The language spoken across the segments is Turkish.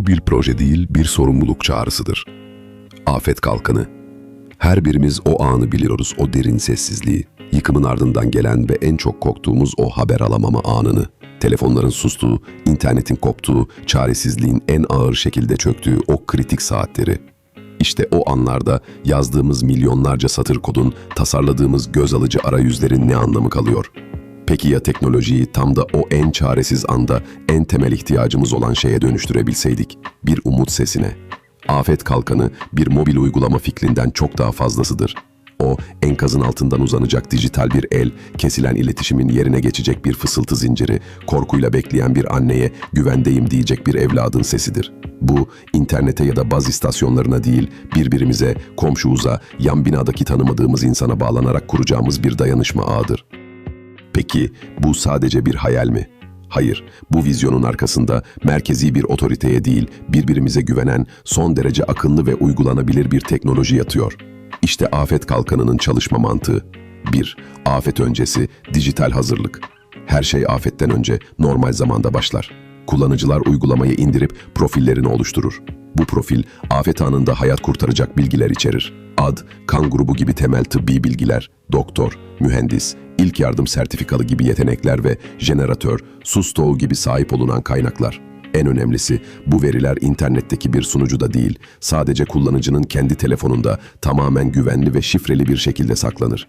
Bu bir proje değil, bir sorumluluk çağrısıdır. Afet kalkanı. Her birimiz o anı biliyoruz, o derin sessizliği. Yıkımın ardından gelen ve en çok korktuğumuz o haber alamama anını. Telefonların sustuğu, internetin koptuğu, çaresizliğin en ağır şekilde çöktüğü o kritik saatleri. İşte o anlarda yazdığımız milyonlarca satır kodun, tasarladığımız göz alıcı arayüzlerin ne anlamı kalıyor? Peki ya teknolojiyi tam da o en çaresiz anda en temel ihtiyacımız olan şeye dönüştürebilseydik? Bir umut sesine. Afet kalkanı bir mobil uygulama fikrinden çok daha fazlasıdır. O enkazın altından uzanacak dijital bir el, kesilen iletişimin yerine geçecek bir fısıltı zinciri, korkuyla bekleyen bir anneye güvendeyim diyecek bir evladın sesidir. Bu internete ya da baz istasyonlarına değil, birbirimize, komşumuza, yan binadaki tanımadığımız insana bağlanarak kuracağımız bir dayanışma ağıdır. Peki bu sadece bir hayal mi? Hayır, bu vizyonun arkasında merkezi bir otoriteye değil, birbirimize güvenen, son derece akıllı ve uygulanabilir bir teknoloji yatıyor. İşte afet kalkanının çalışma mantığı. 1. Afet öncesi dijital hazırlık. Her şey afetten önce normal zamanda başlar. Kullanıcılar uygulamayı indirip profillerini oluşturur. Bu profil afet anında hayat kurtaracak bilgiler içerir. Ad, kan grubu gibi temel tıbbi bilgiler, doktor, mühendis, ilk yardım sertifikalı gibi yetenekler ve jeneratör, su stoğu gibi sahip olunan kaynaklar. En önemlisi bu veriler internetteki bir sunucuda değil, sadece kullanıcının kendi telefonunda tamamen güvenli ve şifreli bir şekilde saklanır.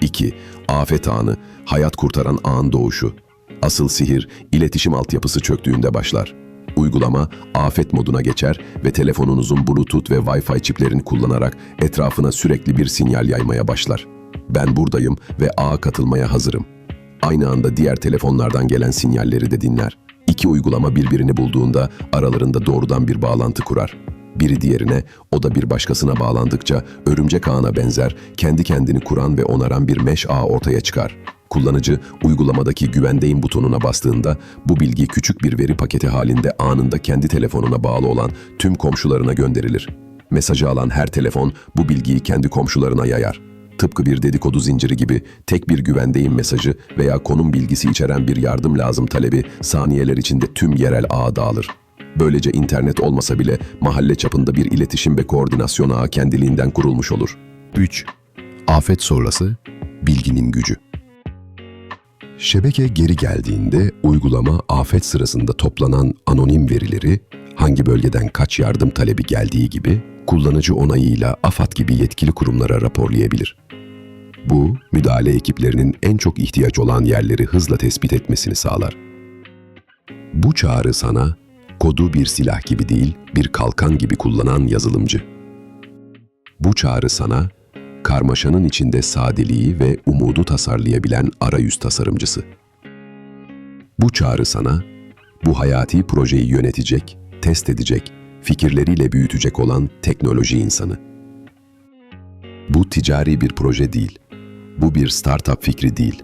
2. Afet anı, hayat kurtaran an doğuşu. Asıl sihir, iletişim altyapısı çöktüğünde başlar. Uygulama afet moduna geçer ve telefonunuzun Bluetooth ve Wi-Fi çiplerini kullanarak etrafına sürekli bir sinyal yaymaya başlar. Ben buradayım ve ağa katılmaya hazırım. Aynı anda diğer telefonlardan gelen sinyalleri de dinler. İki uygulama birbirini bulduğunda aralarında doğrudan bir bağlantı kurar. Biri diğerine, o da bir başkasına bağlandıkça örümcek ağına benzer, kendi kendini kuran ve onaran bir mesh ağı ortaya çıkar. Kullanıcı uygulamadaki güvendeyim butonuna bastığında bu bilgi küçük bir veri paketi halinde anında kendi telefonuna bağlı olan tüm komşularına gönderilir. Mesajı alan her telefon bu bilgiyi kendi komşularına yayar. Tıpkı bir dedikodu zinciri gibi tek bir güvendeyim mesajı veya konum bilgisi içeren bir yardım lazım talebi saniyeler içinde tüm yerel ağa dağılır. Böylece internet olmasa bile mahalle çapında bir iletişim ve koordinasyon ağı kendiliğinden kurulmuş olur. 3. Afet sonrası bilginin gücü. Şebeke geri geldiğinde uygulama afet sırasında toplanan anonim verileri hangi bölgeden kaç yardım talebi geldiği gibi kullanıcı onayıyla AFAD gibi yetkili kurumlara raporlayabilir. Bu, müdahale ekiplerinin en çok ihtiyaç olan yerleri hızla tespit etmesini sağlar. Bu çağrı sana, kodu bir silah gibi değil, bir kalkan gibi kullanan yazılımcı. Bu çağrı sana, karmaşanın içinde sadeliği ve umudu tasarlayabilen arayüz tasarımcısı. Bu çağrı sana, bu hayati projeyi yönetecek, test edecek, fikirleriyle büyütecek olan teknoloji insanı. Bu ticari bir proje değil. Bu bir startup fikri değil.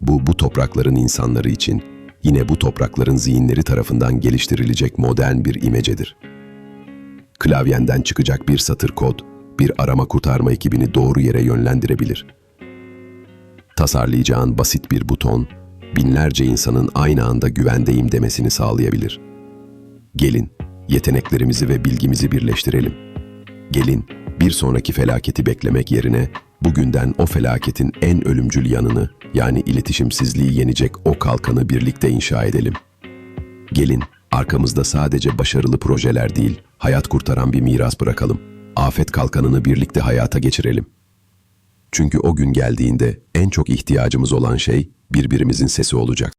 Bu bu toprakların insanları için yine bu toprakların zihinleri tarafından geliştirilecek modern bir imecedir. Klavyenden çıkacak bir satır kod, bir arama kurtarma ekibini doğru yere yönlendirebilir. Tasarlayacağın basit bir buton, binlerce insanın aynı anda güvendeyim demesini sağlayabilir. Gelin, yeteneklerimizi ve bilgimizi birleştirelim. Gelin, bir sonraki felaketi beklemek yerine bugünden o felaketin en ölümcül yanını yani iletişimsizliği yenecek o kalkanı birlikte inşa edelim. Gelin, arkamızda sadece başarılı projeler değil, hayat kurtaran bir miras bırakalım. Afet kalkanını birlikte hayata geçirelim. Çünkü o gün geldiğinde en çok ihtiyacımız olan şey birbirimizin sesi olacak.